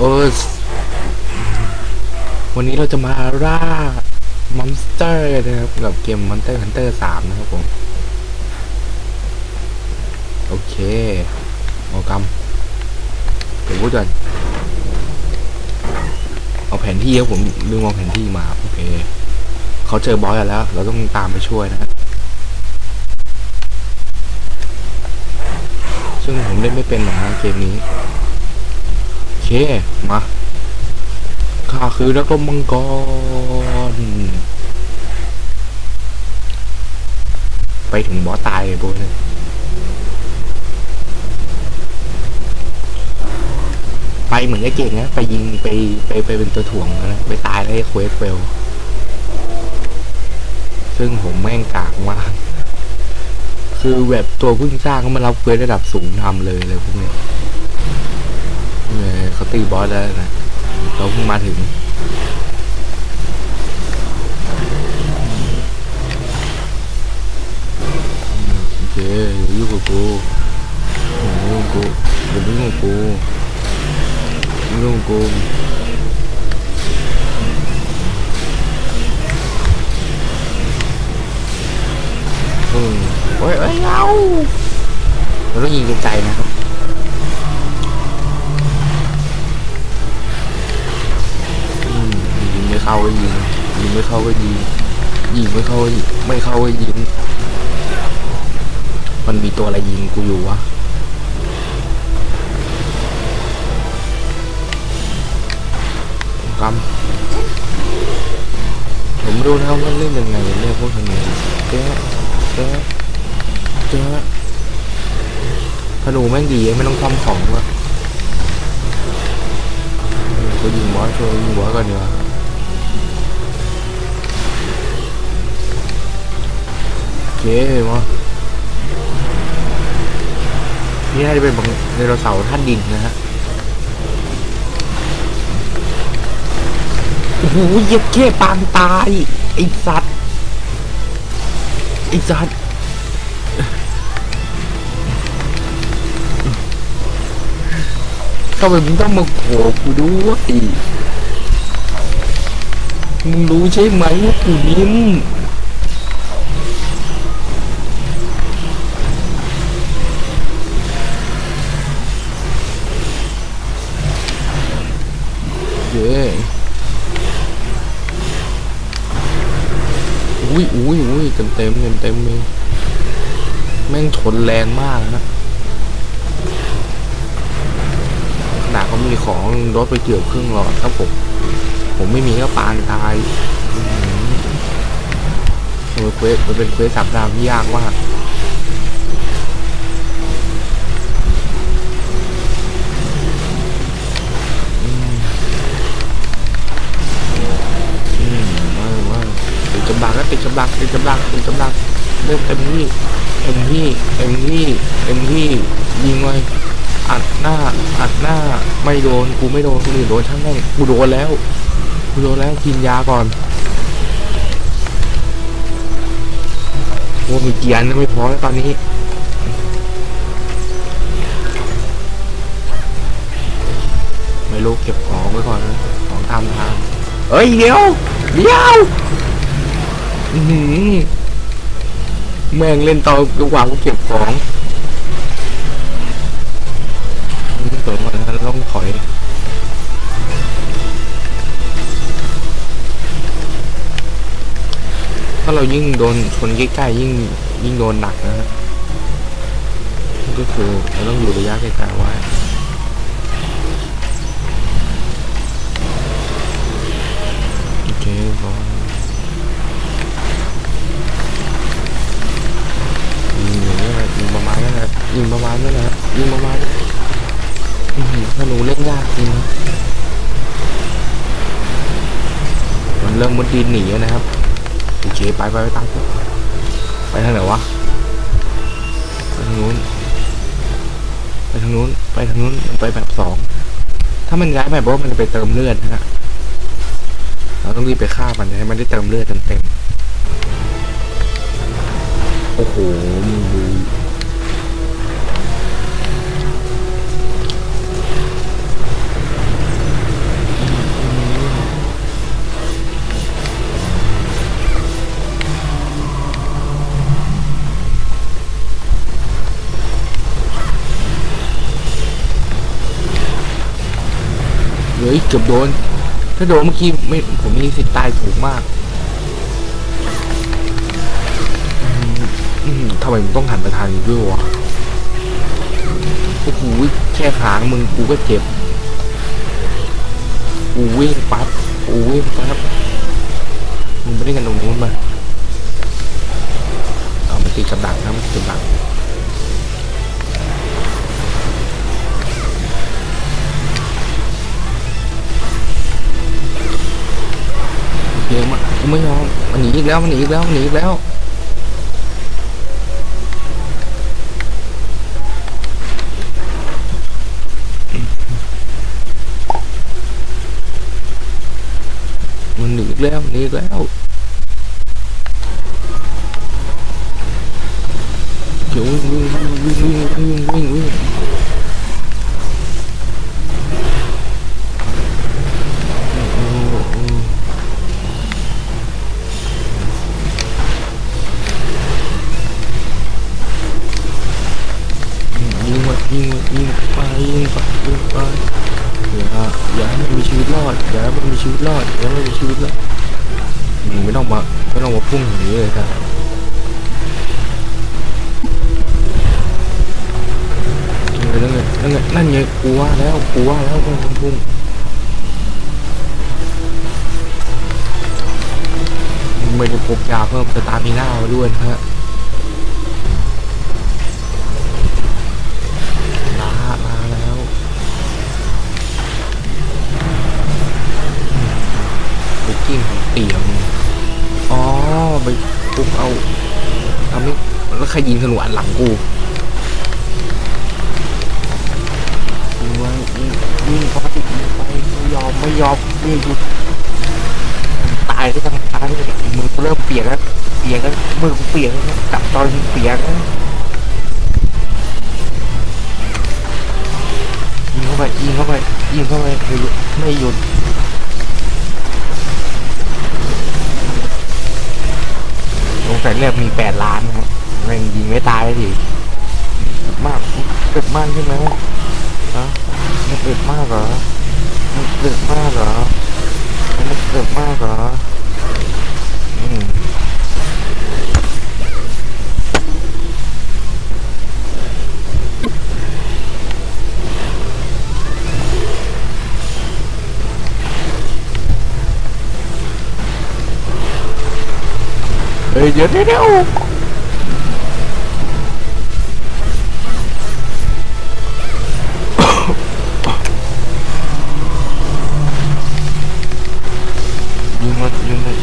เออวันนี้เราจะมาล่ามอนสเตอร์นะครับกับเกม Monster Hunter 3 นะครับผม โอเคเอากำเดี๋ยวพูดก่อนเอาแผนที่ครับผมลืมเอาแผนที่มา โอเคเขาเจอบอสแล้ว เราต้องตามไปช่วยนะฮะซึ่งผมเล่นไม่เป็นหรอกนะเกมนี้ เคมาข้าคือนักรบมังกร ไปถึงบอตายเลยโบเนี่ยไปเหมือนไอ้เก่งนะ ไปยิงไปไปไปเป็นตัวถ่วงนะไปตายแล้วไอ้เควสเฟลซึ่งผมแม่งกากมาก คือแบบตัวเพิ่งสร้างก็มารับเควสระดับสูงทำเลยเลยพวกนี้ เนี่ยเขาตีบอสแล้วนะเราเพิ่งมาถึง ก็ยิงยิงไม่เข้าก็ยิงยิงไม่เข้าไม่เข้าก็ยิง มันมีตัวอะไรยิงกูอยู่วะครับผมดูนะว่าเล่นยังไงเล่นพวกธนูเจ๊เจ๊เจ๊ธนูแม่งดีไม่ต้องทำของวะก็ยิงบอสช่วยยิงบอสก่อนดีกว่า โอเคมานี่น่าจะเป็นบังไดโนเสาร์ท่านดินนะฮะโอ้โหเย็บเค้ปางตายไอ้สัตว์ไอ้สัตว์ทำไมมึงต้องมาโขกกูด้วยมึงรู้ใช่ไหมว่ากูยิ้ม เต็มเต็มเต็มเต็มเลยแม่งชนแรงมากนะขนาดเขามีของรถไปเกี่ยวครึ่งหลอดครับผม ผมไม่มีก็ปานตายอื้ออโอ้ยเควสมันเป็นเควสสามดาวที่ยากมาก กำลังแล้วติดกำลังติดกำลังติดกำลังเริ่มเต็มที่เต็มที่เต็มที่เต็มที่ยิงไว้อัดหน้า อัดหน้าไม่โดนกูไม่โดนคนอื่นโดนช่างแม่งกูโดนแล้วกูโดนแล้วกินยาก่อนโอ้มีเกียร์นไม่พอแล้วตอนนี้ไม่รู้เก็บของไว้ก่อนนะของทำทางเอ้ยเดี๋ยวเดี๋ยว เมือแม่งเล่นต่อระหว่างกูเก็บของนี่ตัวมันต้องถอยถ้าเรายิ่งโดนชนใกล้ๆยิ่งยิ่งโดนหนักนะฮะก็คือเราต้องอยู่ระยะไกลๆไว้ โอเคพอยิงอย่างนี้แหละยิงประมาณนั้นแหละ ยิงประมาณนั้นแหละยิงประมาณอื้อหือถ้าหนูเล่นยากจริงนะมันเริ่มมุดดินหนีแล้วนะครับโอเคไปไปไปตามกูไปทางไหนวะไปทางนู้นไปทางนู้นไปทางนู้นไปแบบสองถ้ามันย้ายแบบว่ามันจะไปเติมเลือดนะฮะเราต้องรีบไปฆ่ามันให้มันได้เติมเลือดเต็มๆโอ้โหมึงดู เกือบโดน ถ้าโดนเมื่อกี้ไม่ผมมีสิทธิ์ตายถูกมากอือทำไมมึงต้องหันไปทางนี้ด้วยวะโอ้โหแค่หางมึงกูก็เจ็บ กูวิ่งปั๊บกูวิ่งปั๊บมึงไปเล่นกันตรงนู้นมา เอามาติดกับดักนะมันติดกับดัก โอเคมากูไม่ยอมมันหนีอีกแล้วมันหนีอีกแล้วมันหนีอีกแล้วมันหนีอีกแล้วมันหนีอีกแล้วเดี๋ยววิ่งวิ่งวิ่งวิ่งวิ่งวิ่ง พุ่งอย่างนี้เลยครับนั่นไงนั่นไงนั่นไงกูว่าแล้วกูว่าแล้วพุ่งพุ่งไม่ได้พกยาเพิ่มสตาร์มิน่าด้วยนะฮะลาลาแล้วไปกิ้งเตี่ยมง ไปปุ๊บเอาทำให้แล้วใครยิงธนูอันหลังกูยิงว้ยิงยิงไปยิงไปไม่ยอมไม่ยอมยิงกูตายที่ทางตายมือกูเริ่มเปียกแล้วเปียกแล้วมือกูเปียกแล้วจับตอนเปียกแล้วยิงเข้าไปยิงเข้าไปยิงเข้าไปไม่หยุด งสัยเลือกมีแปดล้านครับแม่งยิงไม่ตายดิมากเกิดมากใช่ไหมฮะมันเกิดมากเหรอมันเกิดมากเหรอมันเกิดมากเหรอ เฮ้ยเดี๋ยวเดี๋ยวเดี๋ยวยิงมันยิงมันไ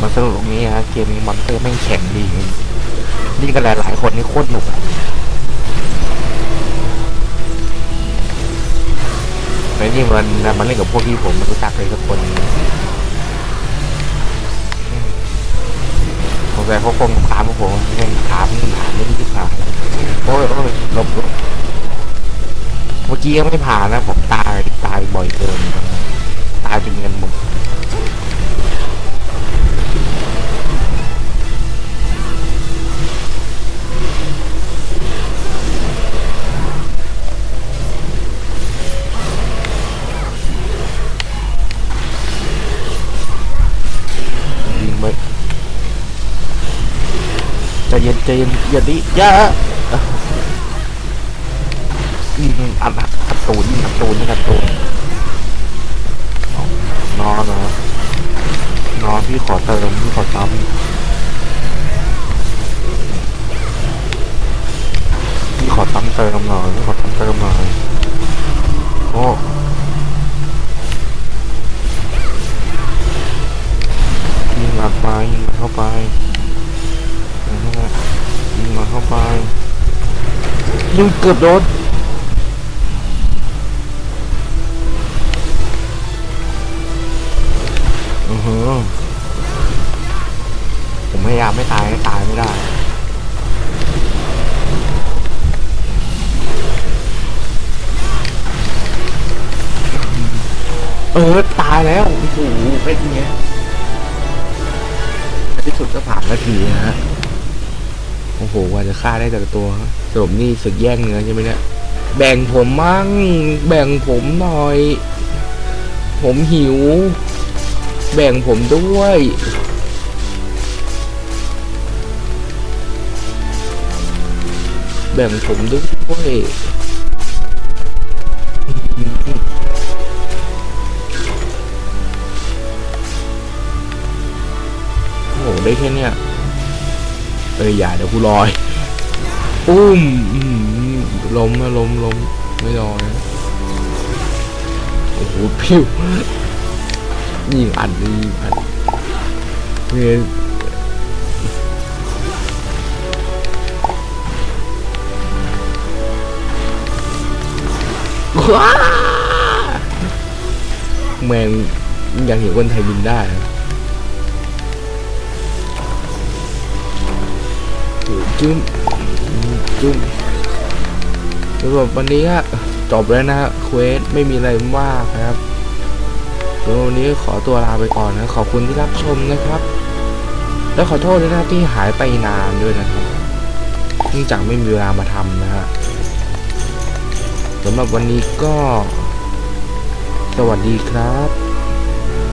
ม่ยอมครับอืมเมื่อไหร่มึงจะตายวะมึงแม่งแข็งแล้วเหลือเกินสนุกตรงนี้ฮะเกมนี้มอนเตอร์แม่แข็งดีนี่ก็หลายๆคนนี่โคตรหนุกอะแล้วยิ่มันมันเล่นกับพวกที่ผมรู้จักเลยสักคนสงสัยเขาคงถามผมเล่นถามถามนี่ที่ผ่านโอ้ยโอ้ยหลบหลบเมื่อกี้ยังไม่ผ่านนะผมตายตายบ่อยเกินตายเป็นเงินหมด เย็นใจเย็นอย่าดิอย่ายิงอัดอัดอัดตูนยิงอัดตูนยิงอัดตูนนอนเหรอนอนพี่ขอเติมพี่ขอซ้ำพี่ขอซ้ำเติมหน่อยพี่ขอซ้ำเติมหน่อยโอ้ยิงอัดไปยิงเข้าไป ยิงอัดเข้าไปยิงเกือบโดนอือหือผมพยายามไม่ตายก็ตายไม่ได้ยออตายแล้วโอ้โหเป็นไงในที่สุดก็ผ่านนาทีนะฮะ โอ้โหกว่าจะฆ่าได้แต่ละตัวสรุปนี่ศึกแย่งเนื้อใช่ไหมเนี่ยแบ่งผมมั่ง แบ่งผมหน่อย ผมหิว แบ่งผมด้วย แบ่งผมด้วยโอ้โหได้แค่เนี้ย เอ้ยอย่าเดี๋ยวกูลอยปุ้มล้มนะล้มล้มไม่ลอยโอ้โหพิวยิงอัดยิงอัดเนี่ยว้าแมงอยากเห็นคนไทยบินได้นะ จุ้มจุ้มสำหรับวันนี้ก็จบแล้วนะเควสไม่มีอะไรมากนะครับเดี๋ยววันนี้ขอตัวลาไปก่อนนะขอบคุณที่รับชมนะครับ แล้วขอโทษด้วยนะที่หายไปนานด้วยนะครับเนื่องจากไม่มีเวลามาทำนะฮะสำหรับวันนี้ก็ สวัสดีครับ